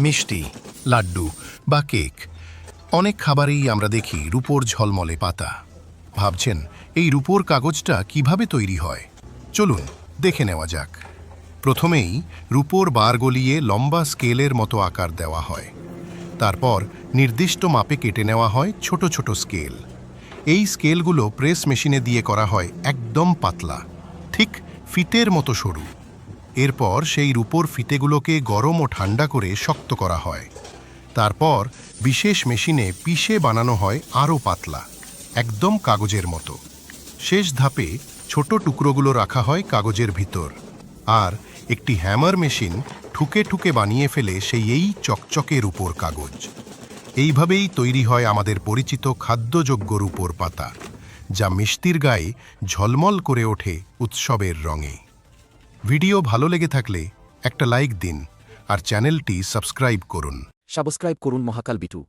মিষ্টি, লাড্ডু বা কেক। অনেক খাবারেই আমরা দেখি রূপোর ঝলমলে পাতা। ভাবছেন, এই রূপোর কাগজটা কীভাবে তৈরি হয়? চলুন, দেখে নেওয়া যাক। প্রথমেই রূপোর বার গলিয়ে লম্বা স্কেলের মতো আকার দেওয়া হয়। তারপর নির্দিষ্ট মাপে কেটে নেওয়া হয় ছোট ছোট স্কেল। এই স্কেলগুলো প্রেস মেশিনে দিয়ে করা হয় একদম পাতলা, ঠিক ফিতের মতো সরু। এরপর সেই রূপোর ফিতেগুলোকে গরম ও ঠান্ডা করে শক্ত করা হয়। তারপর বিশেষ মেশিনে পিষে বানানো হয় আরও পাতলা, একদম কাগজের মতো। শেষ ধাপে ছোট টুকরোগুলো রাখা হয় কাগজের ভিতর আর একটি হ্যামার মেশিন ঠুকে ঠুকে বানিয়ে ফেলে সেই এই চকচকের উপর কাগজ। এইভাবেই তৈরি হয় আমাদের পরিচিত খাদ্যযোগ্য রূপোর পাতা, যা মিষ্টির গায়ে ঝলমল করে ওঠে উৎসবের রঙে। ভিডিও ভালো লেগে থাকলে একটা লাইক দিন আর চ্যানেলটি সাবস্ক্রাইব করুন। সাবস্ক্রাইব করুন মহাকাল বিটু।